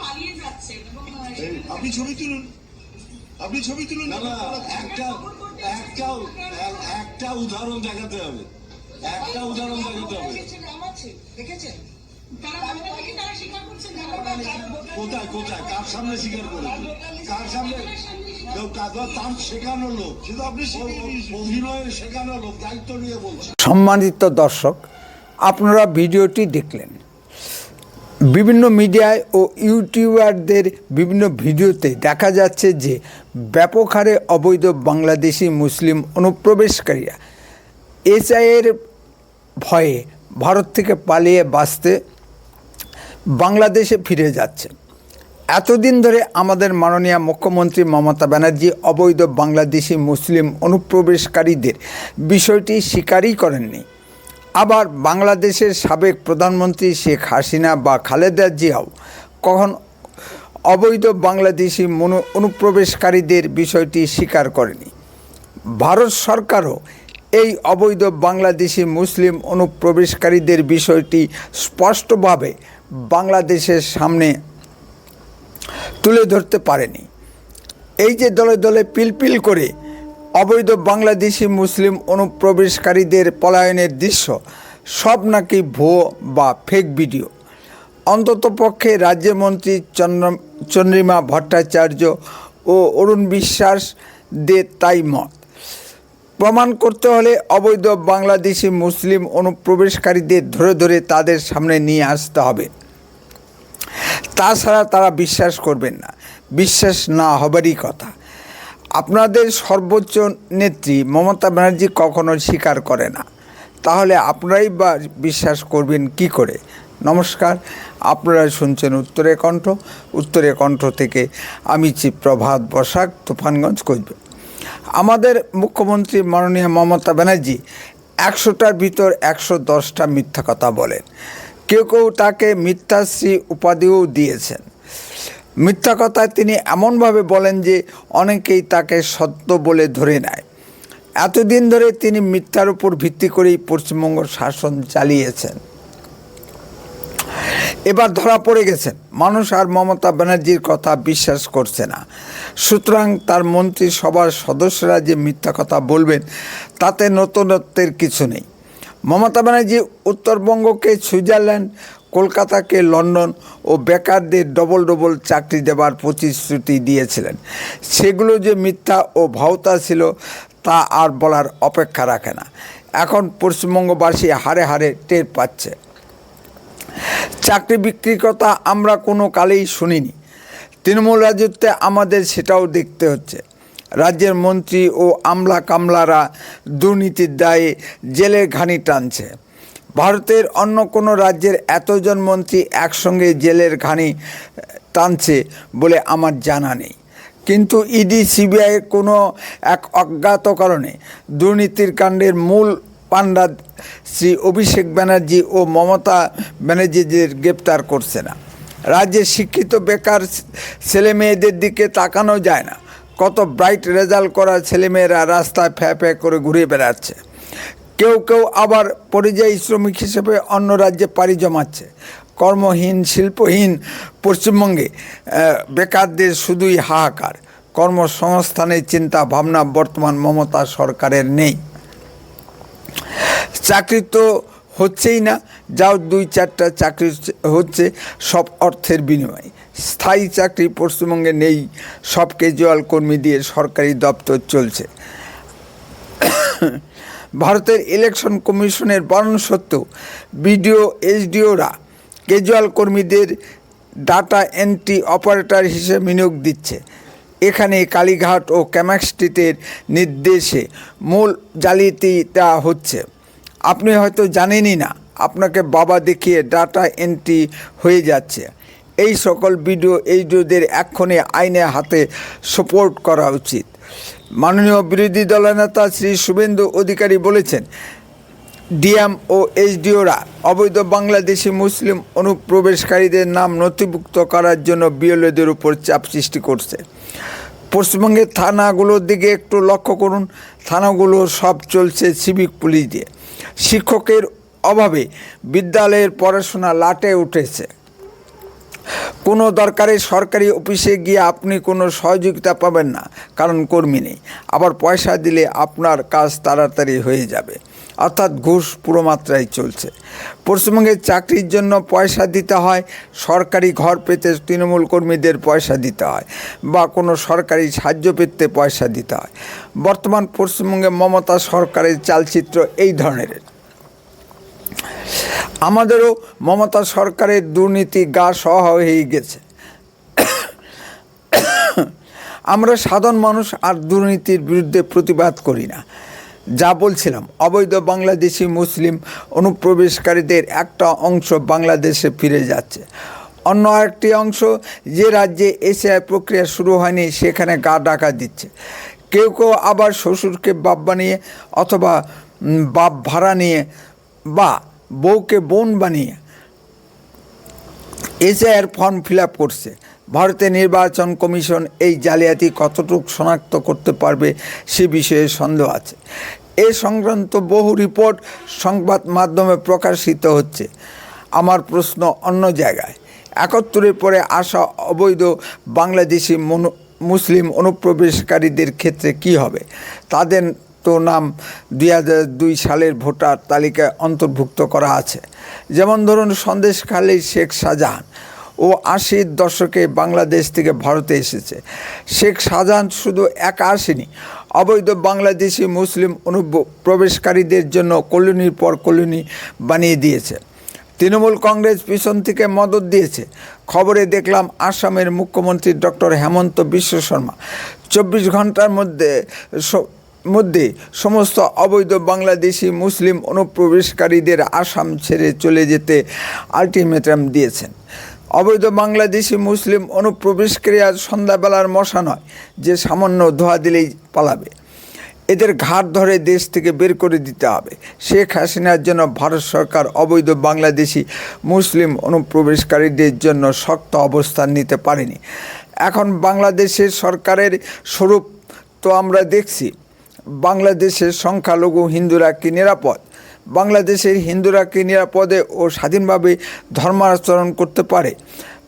পালিয়ে এবং আপনি ছবি তুলুন। আপনি ছবি তুলুন না না একটা একটা একটা উদাহরণ দেখাতে হবে। একটা উদাহরণ দেখাতে হবে। দেখেছেন কোথায়? কোথায় কার সামনে স্বীকার করেছে? কার সামনে? কেউ কাদা শেখানো লোক। সেটা আপনি শিখিয়ে শেখানো লোক দায়িত্ব নিয়ে বলছে। সম্মানিত দর্শক আপনারা ভিডিওটি দেখলেন। বিভিন্ন মিডিয়ায় ও ইউটিউবারদের বিভিন্ন ভিডিওতে দেখা যাচ্ছে যে ব্যাপক হারে অবৈধ বাংলাদেশি মুসলিম অনুপ্রবেশকারীরা এসআইয়ের ভয়ে ভারত থেকে পালিয়ে বাঁচতে বাংলাদেশে ফিরে যাচ্ছে। এতদিন ধরে আমাদের মাননীয় মুখ্যমন্ত্রী মমতা ব্যানার্জি অবৈধ বাংলাদেশি মুসলিম অনুপ্রবেশকারীদের বিষয়টি স্বীকারই করেননি। আবার বাংলাদেশের সাবেক প্রধানমন্ত্রী শেখ হাসিনা বা খালেদা জিয়াও কখন অবৈধ বাংলাদেশি মনো অনুপ্রবেশকারীদের বিষয়টি স্বীকার করেনি। ভারত সরকারও এই অবৈধ বাংলাদেশি মুসলিম অনুপ্রবেশকারীদের বিষয়টি স্পষ্টভাবে বাংলাদেশের সামনে তুলে ধরতে পারেনি। এই যে দলে দলে পিলপিল করে অবৈধ বাংলাদেশি মুসলিম অনুপ্রবেশকারীদের পলায়নের দৃশ্য, সব নাকি ভুয়ো বা ফেক ভিডিও অন্ততপক্ষে রাজ্যমন্ত্রী চন্দ্র চন্দ্রিমা ভট্টাচার্য ও অরুণ বিশ্বাস দে তাই মত। প্রমাণ করতে হলে অবৈধ বাংলাদেশি মুসলিম অনুপ্রবেশকারীদের ধরে ধরে তাদের সামনে নিয়ে আসতে হবে। তাছাড়া তারা বিশ্বাস করবেন না। বিশ্বাস না হবারই কথা। আপনাদের সর্বোচ্চ নেত্রী মমতা ব্যানার্জি কখনো স্বীকার করে না। তাহলে আপনারাই বা বিশ্বাস করবেন কি করে? নমস্কার, আপনারা শুনছেন উত্তরে কণ্ঠ। উত্তরে কণ্ঠ থেকে আমি চিপ প্রভাত বসাক, তুফানগঞ্জ কোচবে আমাদের মুখ্যমন্ত্রী মাননীয় মমতা ব্যানার্জি একশোটার ভিতর একশো দশটা মিথ্যা কথা বলেন। কেউ কেউ তাকে মিথ্যাশ্রী উপাধিও দিয়েছেন। মিথ্যা কথা তিনি এমনভাবে বলেন যে অনেকেই তাকে সত্য বলে ধরে নেয়। এতদিন ধরে তিনি মিথ্যার উপর ভিত্তি করেই পশ্চিমবঙ্গ শাসন চালিয়েছেন। এবার ধরা পড়ে গেছেন। মানুষ আর মমতা ব্যানার্জির কথা বিশ্বাস করছে না। সুতরাং তার মন্ত্রিসভার সদস্যরা যে মিথ্যা কথা বলবেন, তাতে নতুনত্বের কিছু নেই। মমতা ব্যানার্জি উত্তরবঙ্গকে সুইজারল্যান্ড কলকাতাকে লন্ডন ও বেকারদের ডবল ডবল চাকরি দেবার প্রতিশ্রুতি দিয়েছিলেন। সেগুলো যে মিথ্যা ও ভাওতা ছিল, তা আর বলার অপেক্ষা রাখে না। এখন পশ্চিমবঙ্গবাসী হারে হারে টের পাচ্ছে। চাকরি বিক্রির কথা আমরা কোনো কালেই শুনিনি। তৃণমূল রাজত্বে আমাদের সেটাও দেখতে হচ্ছে। রাজ্যের মন্ত্রী ও আমলা কামলারা দুর্নীতির দায়ে জেলের ঘানি টানছে। ভারতের অন্য কোনো রাজ্যের এতজন মন্ত্রী একসঙ্গে জেলের ঘানি টানছে বলে আমার জানা নেই। কিন্তু ইডি সিবিআইয়ের কোনো এক অজ্ঞাত কারণে দুর্নীতির কাণ্ডের মূল পাণ্ডা শ্রী অভিষেক ব্যানার্জি ও মমতা ব্যানার্জিদের গ্রেপ্তার করছে না। রাজ্যের শিক্ষিত বেকার ছেলে মেয়েদের দিকে তাকানো যায় না। কত ব্রাইট রেজাল্ট করা ছেলেমেয়েরা রাস্তায় ফ্যা ফ্যা করে ঘুরে বেড়াচ্ছে। কেউ কেউ আবার পরিযায়ী শ্রমিক হিসেবে অন্য রাজ্যে পাড়ি জমাচ্ছে। কর্মহীন, শিল্পহীন পশ্চিমবঙ্গে বেকারদের শুধুই হাহাকার। কর্মসংস্থানের চিন্তা ভাবনা বর্তমান মমতা সরকারের নেই। চাকরি তো হচ্ছেই না, যাও দুই চারটা চাকরি হচ্ছে, সব অর্থের বিনিময়ে। স্থায়ী চাকরি পশ্চিমবঙ্গে নেই, সব কেজুয়াল কর্মী দিয়ে সরকারি দপ্তর চলছে। ভারতের ইলেকশন কমিশনের বারণ সত্ত্বেও বিডিও এইচডিওরা কেজুয়াল কর্মীদের ডাটা এন্ট্রি অপারেটর হিসেবে নিয়োগ দিচ্ছে। এখানে কালীঘাট ও ক্যামাক স্ট্রিটের নির্দেশে মূল জালিয়াতিটা হচ্ছে। আপনি হয়তো জানেনই না, আপনাকে বাবা দেখিয়ে ডাটা এন্ট্রি হয়ে যাচ্ছে। এই সকল ভিডিও এইচডিওদের এক্ষণে আইনে হাতে সাপোর্ট করা উচিত। মাননীয় বিরোধী দলনেতা শ্রী শুভেন্দু অধিকারী বলেছেন, ডিএম ও এইচডিওরা অবৈধ বাংলাদেশি মুসলিম অনুপ্রবেশকারীদের নাম নথিভুক্ত করার জন্য বিএলওদের উপর চাপ সৃষ্টি করছে। পশ্চিমবঙ্গের থানাগুলোর দিকে একটু লক্ষ্য করুন, থানাগুলো সব চলছে সিভিক পুলিশ দিয়ে। শিক্ষকের অভাবে বিদ্যালয়ের পড়াশোনা লাটে উঠেছে। কোনো দরকারে সরকারি অফিসে গিয়ে আপনি কোনো সহযোগিতা পাবেন না, কারণ কর্মী নেই। আবার পয়সা দিলে আপনার কাজ তাড়াতাড়ি হয়ে যাবে। অর্থাৎ ঘুষ পুরো মাত্রায় চলছে। পশ্চিমবঙ্গের চাকরির জন্য পয়সা দিতে হয়, সরকারি ঘর পেতে তৃণমূল কর্মীদের পয়সা দিতে হয় বা কোনো সরকারি সাহায্য পেতে পয়সা দিতে হয়। বর্তমান পশ্চিমবঙ্গে মমতা সরকারের চালচিত্র এই ধরনের। আমাদেরও মমতা সরকারের দুর্নীতি গা সহ হয়ে গেছে। আমরা সাধারণ মানুষ আর দুর্নীতির বিরুদ্ধে প্রতিবাদ করি না। যা বলছিলাম, অবৈধ বাংলাদেশি মুসলিম অনুপ্রবেশকারীদের একটা অংশ বাংলাদেশে ফিরে যাচ্ছে। অন্য আরেকটি অংশ, যে রাজ্যে এসিআই প্রক্রিয়া শুরু হয়নি, সেখানে গা ডাকা দিচ্ছে। কেউ কেউ আবার শ্বশুরকে বাপ বানিয়ে অথবা বাপ ভাড়া নিয়ে বা বউকে বোন বানিয়ে এসআইয়ের ফর্ম ফিল করছে। ভারতের নির্বাচন কমিশন এই জালিয়াতি কতটুকু শনাক্ত করতে পারবে সে বিষয়ে সন্দেহ আছে। এ সংক্রান্ত বহু রিপোর্ট সংবাদ মাধ্যমে প্রকাশিত হচ্ছে। আমার প্রশ্ন অন্য জায়গায়। একাত্তরের পরে আসা অবৈধ বাংলাদেশি মুসলিম অনুপ্রবেশকারীদের ক্ষেত্রে কি হবে? তাদের নাম দুই হাজার দুই সালের ভোটার তালিকায় অন্তর্ভুক্ত করা আছে। যেমন ধরুন সন্দেশখালী শেখ শাহজাহান ও আশির দশকে বাংলাদেশ থেকে ভারতে এসেছে। শেখ শাহজাহান শুধু একা আসেনি, অবৈধ বাংলাদেশি মুসলিম অনুপ্রবেশকারীদের জন্য কলোনির পর কলোনি বানিয়ে দিয়েছে। তৃণমূল কংগ্রেস পিছন থেকে মদত দিয়েছে। খবরে দেখলাম আসামের মুখ্যমন্ত্রী ডক্টর হেমন্ত বিশ্ব শর্মা। চব্বিশ ঘণ্টার মধ্যে মধ্যে সমস্ত অবৈধ বাংলাদেশি মুসলিম অনুপ্রবেশকারীদের আসাম ছেড়ে চলে যেতে আলটিমেটাম দিয়েছেন। অবৈধ বাংলাদেশি মুসলিম অনুপ্রবেশকারী আজ সন্ধ্যাবেলার মশা নয়, যে সামান্য ধোয়া দিলেই পালাবে। এদের ঘাট ধরে দেশ থেকে বের করে দিতে হবে। শেখ হাসিনার জন্য ভারত সরকার অবৈধ বাংলাদেশি মুসলিম অনুপ্রবেশকারীদের জন্য শক্ত অবস্থান নিতে পারেনি। এখন বাংলাদেশের সরকারের স্বরূপ তো আমরা দেখছি। বাংলাদেশের সংখ্যালঘু হিন্দুরা কি নিরাপদ? বাংলাদেশের হিন্দুরা কি নিরাপদে ও স্বাধীনভাবে ধর্মাচরণ করতে পারে?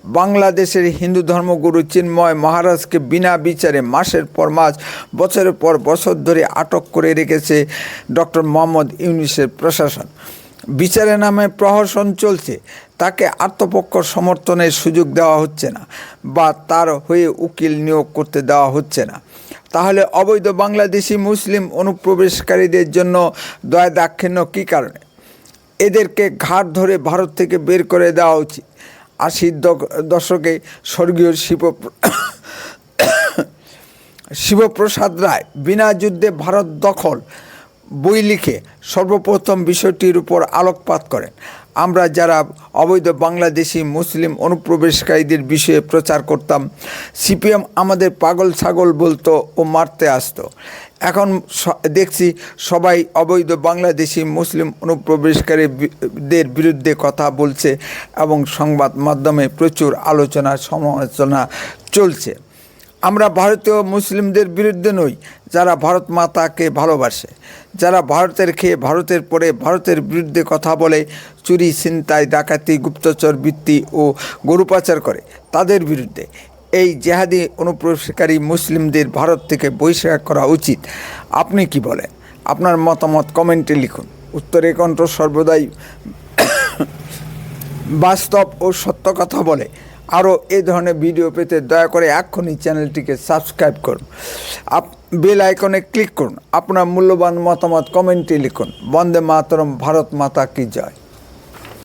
বাংলাদেশের হিন্দু ধর্মগুরু চিন্ময় মহারাজকে বিনা বিচারে মাসের পর মাস, বছরের পর বছর ধরে আটক করে রেখেছে ডক্টর মোহাম্মদ ইউনিসের প্রশাসন। বিচারের নামে প্রহসন চলছে। তাকে আত্মপক্ষ সমর্থনের সুযোগ দেওয়া হচ্ছে না বা তার হয়ে উকিল নিয়োগ করতে দেওয়া হচ্ছে না। তাহলে অবৈধ বাংলাদেশি মুসলিম অনুপ্রবেশকারীদের জন্য দয়া দাক্ষিণ্য কী কারণে? এদেরকে ঘাট ধরে ভারত থেকে বের করে দেওয়া উচিত। আশির দশকে স্বর্গীয় শিব শিবপ্রসাদ রায় বিনা যুদ্ধে ভারত দখল বই লিখে সর্বপ্রথম বিষয়টির উপর আলোকপাত করেন। আমরা যারা অবৈধ বাংলাদেশি মুসলিম অনুপ্রবেশকারীদের বিষয়ে প্রচার করতাম, সিপিএম আমাদের পাগল ছাগল বলতো ও মারতে আসতো। এখন দেখছি সবাই অবৈধ বাংলাদেশি মুসলিম অনুপ্রবেশকারীদের বিরুদ্ধে কথা বলছে এবং সংবাদ মাধ্যমে প্রচুর আলোচনা, সমালোচনা চলছে। আমরা ভারতীয় মুসলিমদের বিরুদ্ধে নই, যারা ভারত মাতাকে ভালোবাসে। যারা ভারতের খেয়ে ভারতের পরে ভারতের বিরুদ্ধে কথা বলে, চুরি, ছিনতাই, ডাকাতি, গুপ্তচর, বৃত্তি ও গরু পাচার করে, তাদের বিরুদ্ধে এই জেহাদি অনুপ্রবেশকারী মুসলিমদের ভারত থেকে বহিষ্কার করা উচিত। আপনি কি বলেন? আপনার মতামত কমেন্টে লিখুন। উত্তরে কণ্ঠ সর্বদাই বাস্তব ও সত্য কথা বলে। আরও এই ধরনের ভিডিও পেতে দয়া করে এক্ষুনি চ্যানেলটিকে সাবস্ক্রাইব করুন। আপ বেল আইকনে ক্লিক করুন। আপনার মূল্যবান মতামত কমেন্টে লিখুন। বন্দে মাতরম, ভারত মাতা কি জয়।